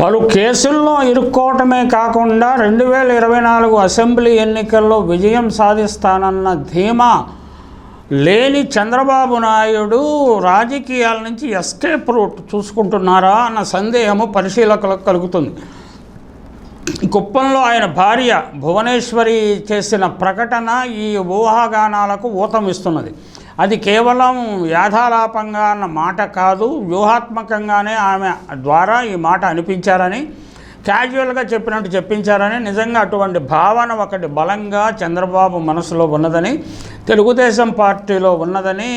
పలు కేసుల్లో ఇరుక్కోవటమే కాకుండా రెండు వేల ఇరవై నాలుగు అసెంబ్లీ ఎన్నికల్లో విజయం సాధిస్తానన్న ధీమా లేని చంద్రబాబు నాయుడు రాజకీయాల నుంచి ఎస్కేప్ రూట్ చూసుకుంటున్నారా అన్న సందేహము పరిశీలకులకు కలుగుతుంది. కుప్పంలో ఆయన భార్య భువనేశ్వరి చేసిన ప్రకటన ఈ ఊహాగానాలకు ఊతమిస్తున్నది అది కేవలం యాథాలాపంగా అన్న మాట కాదు వ్యూహాత్మకంగానే ఆమె ద్వారా ఈ మాట అనిపించారని క్యాజువల్గా చెప్పినట్టు చెప్పించారని నిజంగా అటువంటి భావన ఒకటి బలంగా చంద్రబాబు మనసులో ఉన్నదని తెలుగుదేశం పార్టీలో ఉన్నదని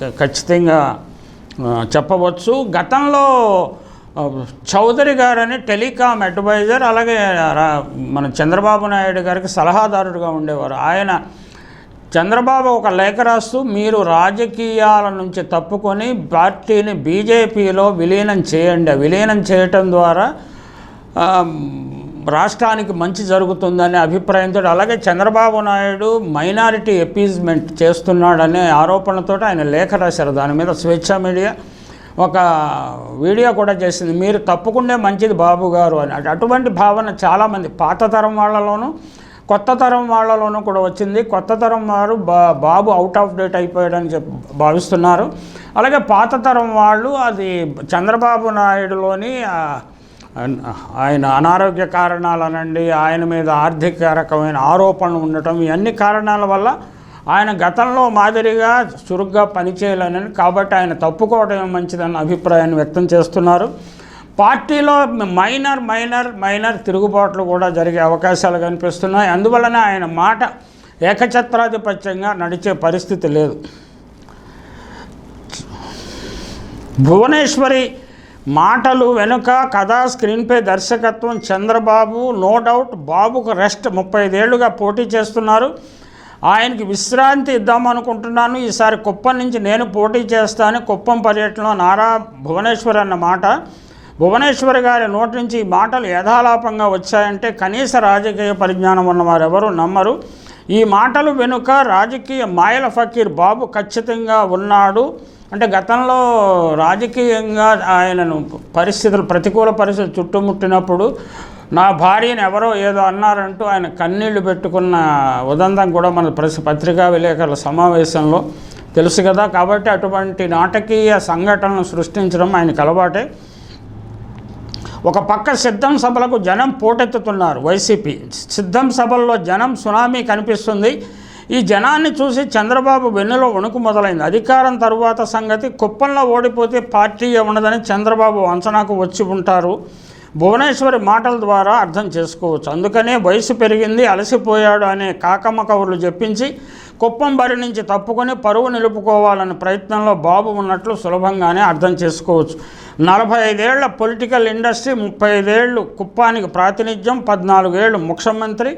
ఖచ్చితంగా చెప్పవచ్చు. గతంలో చౌదరి గారని టెలికాం అడ్వైజర్ అలాగే రా- మన చంద్రబాబు నాయుడు గారికి సలహాదారుడుగా ఉండేవారు. ఆయన చంద్రబాబు ఒక లేఖ రాస్తూ మీరు రాజకీయాల నుంచి తప్పుకొని పార్టీని బీజేపీలో విలీనం చేయండి. విలీనం చేయటం ద్వారా రాష్ట్రానికి మంచి జరుగుతుందనే అభిప్రాయంతో అలాగే చంద్రబాబు నాయుడు మైనారిటీ ఎపీజ్మెంట్ చేస్తున్నాడనే ఆరోపణతో ఆయన లేఖ రాశారు. దాని మీద స్వేచ్ఛ మీడియా ఒక వీడియో కూడా చేసింది. మీరు తప్పుకుంటే మంచిది బాబు గారు అని. అటువంటి భావన చాలామంది పాత తరం వాళ్ళలోనూ కొత్త తరం వాళ్ళలోనూ కూడా వచ్చింది. కొత్త తరం వారు బా బాబు అవుట్ ఆఫ్ డేట్ అయిపోయాడని చెప్ భావిస్తున్నారు. అలాగే పాత తరం వాళ్ళు అది చంద్రబాబు నాయుడులోని ఆయన అనారోగ్య కారణాలనండి ఆయన మీద ఆర్థిక రకమైన ఆరోపణలు ఉండటం ఇవన్నీ కారణాల వల్ల ఆయన గతంలో మాదిరిగా చురుగ్గా పనిచేయలేనని కాబట్టి ఆయన తప్పుకోవడం మంచిదన్న అభిప్రాయాన్ని వ్యక్తం చేస్తున్నారు. పార్టీలో మైనర్ మైనర్ మైనర్ తిరుగుబాట్లు కూడా జరిగే అవకాశాలు కనిపిస్తున్నాయి. అందువలన ఆయన మాట ఏకఛత్రాధిపత్యంగా నడిచే పరిస్థితి లేదు. భువనేశ్వరి మాటలు వెనుక కథ స్క్రీన్పై దర్శకత్వం చంద్రబాబు నో డౌట్ బాబుకు రెస్ట్ ముప్పై ఐదేళ్ళుగా పోటీ చేస్తున్నారు. ఆయనకి విశ్రాంతి ఇద్దామనుకుంటున్నాను. ఈసారి కుప్పం నుంచి నేను పోటీ చేస్తాను. కుప్పం పర్యటనలో నారా భువనేశ్వర్ అన్న మాట భువనేశ్వర్ గారి నోటి నుంచి ఈ మాటలు యథాలాపంగా వచ్చాయంటే కనీస రాజకీయ పరిజ్ఞానం ఉన్నవారు ఎవరు నమ్మరు. ఈ మాటలు వెనుక రాజకీయ మాయల ఫకీర్ బాబు ఖచ్చితంగా ఉన్నాడు. అంటే గతంలో రాజకీయంగా ఆయనను పరిస్థితులు ప్రతికూల పరిస్థితులు చుట్టుముట్టినప్పుడు నా భార్యను ఎవరో ఏదో అన్నారంటూ ఆయన కన్నీళ్ళు పెట్టుకున్న ఉదంతం కూడా మన ప్రసి పత్రికా విలేకరుల సమావేశంలో తెలుసు కదా. కాబట్టి అటువంటి నాటకీయ సంఘటనలు సృష్టించడం ఆయనకు అలవాటే. ఒక పక్క సిద్ధం సభలకు జనం పోటెత్తుతున్నారు వైసీపీ. సిద్ధం సభల్లో జనం సునామీ కనిపిస్తుంది. ఈ జనాన్ని చూసి చంద్రబాబు వెన్నులో వణుకు మొదలైంది. అధికారం తరువాత సంగతి కుప్పంలో ఓడిపోతే పార్టీ ఉండదని చంద్రబాబు అంచనాకు వచ్చి ఉంటారు. భువనేశ్వరి మాటల ద్వారా అర్థం చేసుకోవచ్చు. అందుకనే వయసు పెరిగింది అలసిపోయాడు అనే కాకమ్మ కబుర్లు చెప్పించి కుప్పం బరి నుంచి తప్పుకొని పరువు నిలుపుకోవాలనే ప్రయత్నంలో బాబు ఉన్నట్లు సులభంగానే అర్థం చేసుకోవచ్చు. నలభై ఐదేళ్ళ పొలిటికల్ ఇండస్ట్రీ ముప్పై ఐదేళ్ళు కుప్పానికి ప్రాతినిధ్యం పద్నాలుగేళ్ళు ముఖ్యమంత్రి.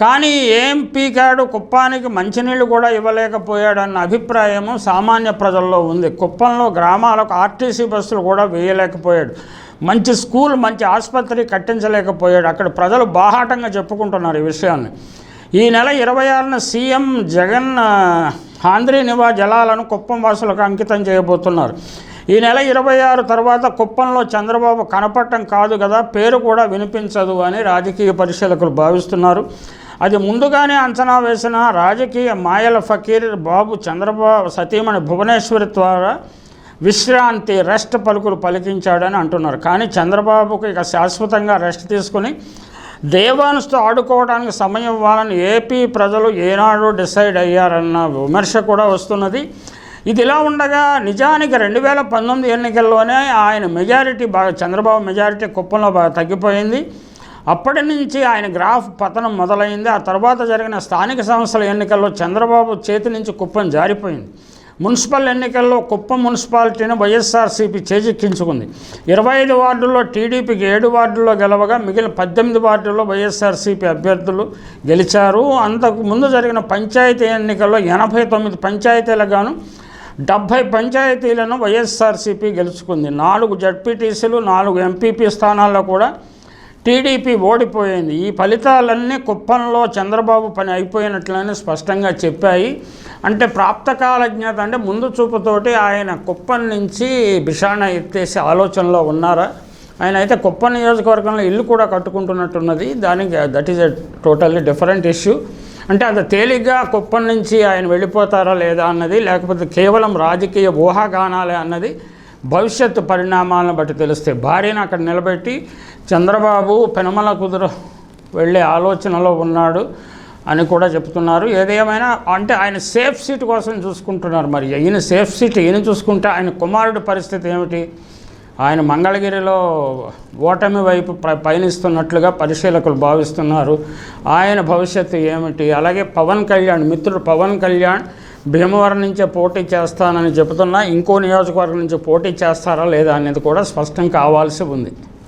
కానీ ఏం పీకాడు కుప్పానికి మంచినీళ్ళు కూడా ఇవ్వలేకపోయాడన్న అభిప్రాయము సామాన్య ప్రజల్లో ఉంది. కుప్పంలో గ్రామాలకు ఆర్టీసీ బస్సులు కూడా వేయలేకపోయాడు. మంచి స్కూల్ మంచి ఆసుపత్రి కట్టించలేకపోయాడు. అక్కడ ప్రజలు బాహాటంగా చెప్పుకుంటున్నారు ఈ విషయాన్ని. ఈ నెల ఇరవై ఆరున సీఎం జగన్ ఆ, ఆంధ్రీ నివా జలాలను కుప్పం వాసులకు అంకితం చేయబోతున్నారు. ఈ నెల ఇరవై ఆరు తర్వాత కుప్పంలో చంద్రబాబు కనపడటం కాదు కదా పేరు కూడా వినిపించదు అని రాజకీయ పరిశీలకులు భావిస్తున్నారు. అది ముందుగానే అంచనా వేసిన రాజకీయ మాయల ఫకీర్ బాబు చంద్రబాబు సతీమణి భువనేశ్వరి ద్వారా విశ్రాంతి రెస్ట్ పలుకులు పలికించాడని అంటున్నారు. కానీ చంద్రబాబుకు ఇక శాశ్వతంగా రెస్ట్ తీసుకుని దేవాన్స్తో ఆడుకోవడానికి సమయం ఇవ్వాలని ఏపీ ప్రజలు ఏనాడు డిసైడ్ అయ్యారన్న విమర్శ కూడా వస్తున్నది. ఇది ఇలా ఉండగా నిజానికి రెండు వేల పంతొమ్మిది ఎన్నికల్లోనే ఆయన మెజారిటీ బాగా చంద్రబాబు మెజారిటీ కుప్పంలో బాగా తగ్గిపోయింది. అప్పటి నుంచి ఆయన గ్రాఫ్ పతనం మొదలైంది. ఆ తర్వాత జరిగిన స్థానిక సంస్థల ఎన్నికల్లో చంద్రబాబు చేతి నుంచి కుప్పం జారిపోయింది. మున్సిపల్ ఎన్నికల్లో కుప్పం మున్సిపాలిటీని వైఎస్ఆర్సీపీ చేజిక్కించుకుంది. ఇరవై ఐదు వార్డుల్లో టీడీపీకి ఏడు వార్డుల్లో గెలవగా మిగిలిన పద్దెనిమిది వార్డుల్లో వైఎస్ఆర్సీపీ అభ్యర్థులు గెలిచారు. అంతకు ముందు జరిగిన పంచాయతీ ఎన్నికల్లో ఎనభై తొమ్మిది పంచాయతీలకు గాను డెబ్భై పంచాయతీలను వైఎస్ఆర్సీపీ గెలుచుకుంది. నాలుగు జడ్పీటీసీలు నాలుగు ఎంపీపీ స్థానాల్లో కూడా టీడీపీ ఓడిపోయింది. ఈ ఫలితాలన్నీ కుప్పంలో చంద్రబాబు పని అయిపోయినట్లని స్పష్టంగా చెప్పాయి. అంటే ప్రాప్తకాల జ్ఞాత అంటే ముందు చూపుతోటి ఆయన కుప్పం నుంచి బిషాణ ఎత్తేసే ఆలోచనలో ఉన్నారా? ఆయన అయితే కుప్ప నియోజకవర్గంలో ఇల్లు కూడా కట్టుకుంటున్నట్టున్నది. దానికి that is a totally different issue అంటే అంత తేలిగ్గా కుప్పం నుంచి ఆయన వెళ్ళిపోతారా లేదా అన్నది లేకపోతే కేవలం రాజకీయ ఊహాగానాలే అన్నది భవిష్యత్తు పరిణామాలను బట్టి తెలిస్తే భార్యను అక్కడ నిలబెట్టి చంద్రబాబు పెనమల కుదురు వెళ్ళే ఆలోచనలో ఉన్నాడు అని కూడా చెప్తున్నారు. ఏదేమైనా అంటే ఆయన సేఫ్ సీట్ కోసం చూసుకుంటున్నారు మరి. ఈయన సేఫ్ సీట్ ఈయన చూసుకుంటే ఆయన కుమారుడి పరిస్థితి ఏమిటి? ఆయన మంగళగిరిలో ఓటమి వైపు పయనిస్తున్నట్లుగా పరిశీలకులు భావిస్తున్నారు. ఆయన భవిష్యత్తు ఏమిటి? అలాగే పవన్ కళ్యాణ్ మిత్రుడు పవన్ కళ్యాణ్ భీమవరం నుంచే పోటీ చేస్తానని చెబుతున్నా ఇంకో నియోజకవర్గం నుంచి పోటీ చేస్తారా లేదా అనేది కూడా స్పష్టం కావాల్సి ఉంది.